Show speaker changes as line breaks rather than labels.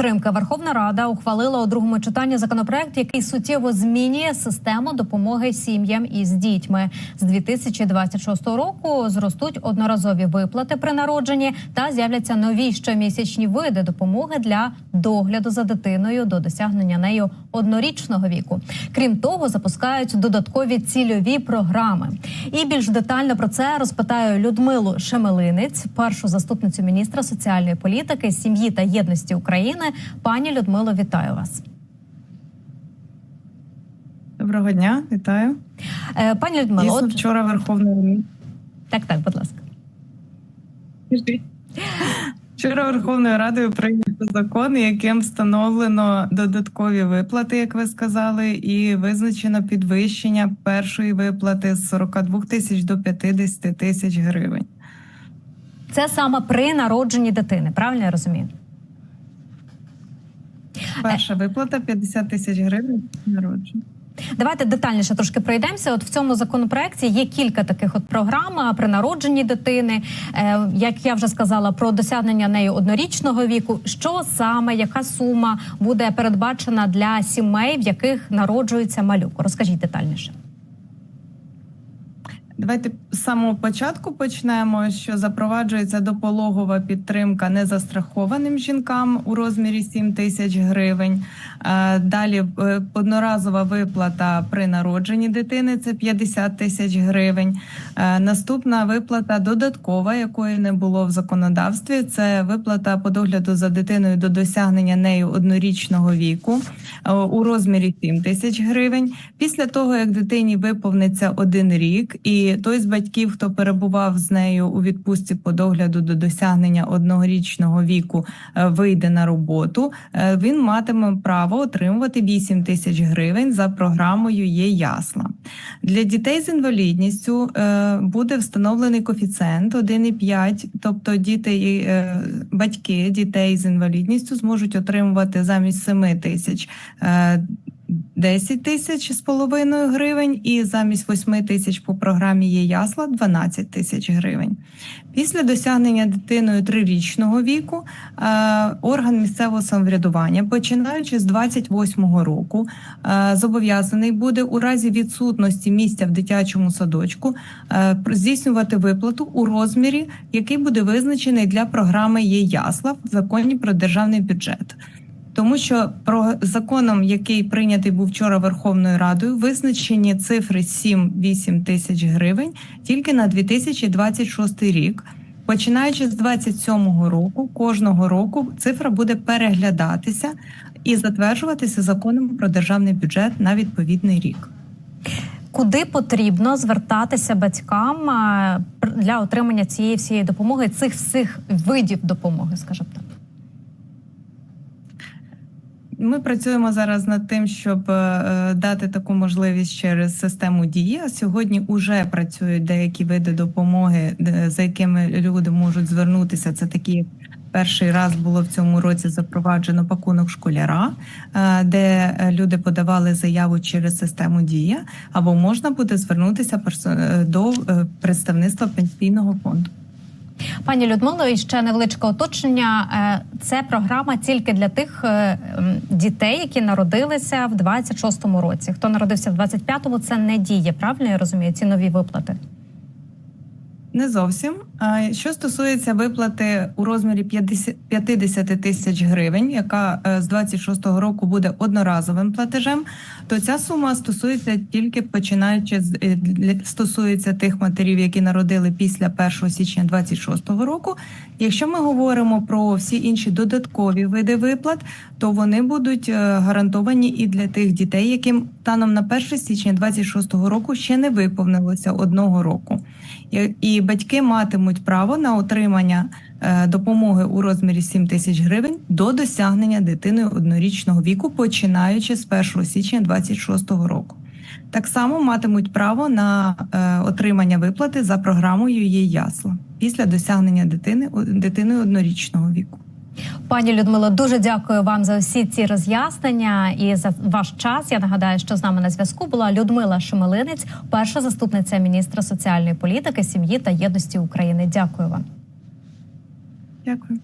підтримки Верховна Рада ухвалила у другому читанні законопроект, який суттєво змінює систему допомоги сім'ям із дітьми. З 2026 року зростуть одноразові виплати при народженні та з'являться нові щомісячні види допомоги для догляду за дитиною до досягнення нею однорічного віку. Крім того, запускають додаткові цільові програми. І більш детально про це розпитаю Людмилу Шемелинець, першу заступницю міністра соціальної політики, сім'ї та єдності України. Пані Людмило, вітаю вас.
Доброго дня, вітаю.
Е, Пані Людмило,
Дійсно,
от...
вчора Верховною
так, так, будь ласка.
вчора Верховною Радою прийнято закон, яким встановлено додаткові виплати, як ви сказали, і визначено підвищення першої виплати з 42 тисяч до 50 тисяч гривень.
Це саме при народженні дитини. Правильно я розумію?
Перша виплата 50 тисяч гривень народження.
Давайте детальніше трошки пройдемося. От в цьому законопроекті є кілька таких от програм при народженні дитини. Е, як я вже сказала, про досягнення нею однорічного віку. Що саме, яка сума буде передбачена для сімей, в яких народжується малюк? Розкажіть детальніше.
Давайте з самого початку почнемо, що запроваджується допологова підтримка незастрахованим жінкам у розмірі 7 тисяч гривень. Е, Далі е, одноразова виплата при народженні дитини це 50 тисяч гривень. Е, Наступна виплата додаткова, якої не було в законодавстві. Це виплата по догляду за дитиною до досягнення нею однорічного віку у розмірі 7 тисяч гривень. Після того, як дитині виповниться один рік, і той з батьків, хто перебував з нею у відпустці по догляду до досягнення однорічного віку, е, вийде на роботу, е, він матиме право отримувати 8 тисяч гривень за програмою «Є ясла». Для дітей з інвалідністю е, буде встановлений коефіцієнт 1,5, тобто діти, і, батьки дітей з інвалідністю зможуть отримувати замість 7 тисяч 10 тисяч з половиною гривень, і замість 8 тисяч по програмі є ясла 12 тисяч гривень. Після досягнення дитиною трирічного віку е, орган місцевого самоврядування, починаючи з 28-го року, е, зобов'язаний буде у разі відсутності місця в дитячому садочку е, здійснювати виплату у розмірі, який буде визначений для програми є ясла в законі про державний бюджет. Тому що про законом, який прийнятий був вчора Верховною Радою, визначені цифри 7-8 тисяч гривень тільки на 2026 рік. Починаючи з 27-го року, кожного року цифра буде переглядатися і затверджуватися законом про державний бюджет на відповідний рік.
Куди потрібно звертатися батькам пр- для отримання цієї всієї допомоги, цих всіх видів допомоги, скажімо так?
Ми працюємо зараз над тим, щоб е, дати таку можливість через систему дії. Сьогодні вже працюють деякі види допомоги, за якими люди можуть звернутися. Це такі. Перший раз було в цьому році запроваджено пакунок школяра, е, де е, люди подавали заяву через систему Дія, або можна буде звернутися е, до е, представництва пенсійного фонду.
Пані Людмило, і ще невеличке уточнення. Е, Це програма тільки для тих е, дітей, які народилися в 26-му році. Хто народився в 25-му, це не діє. Правильно я розумію? Ці нові виплати.
Не зовсім. Що стосується виплати у розмірі 50 50 тисяч гривень, яка е, з 26-го року буде одноразовим платежем, то ця сума стосується тільки починаючи е, стосується тих матерів, які народили після 1 січня 26-го року. Якщо ми говоримо про всі інші додаткові види виплат, то вони будуть е, гарантовані і для тих дітей, яким станом на 1 січня 26-го року ще не виповнилося одного року. І- батьки матимуть право на отримання е, допомоги у розмірі 7 тисяч гривень до досягнення дитиною однорічного віку, починаючи з 1 січня 26-го року. Так само матимуть право на е, отримання виплати за програмою «Є ясла» після досягнення дитини дитиною однорічного віку.
Пані Людмило, дуже дякую вам за всі ці роз'яснення і за ваш час. Я нагадаю, що з нами на зв'язку була Людмила Шемелинець, перша заступниця міністра соціальної політики, сім'ї та єдності України. Дякую вам.
Дякую.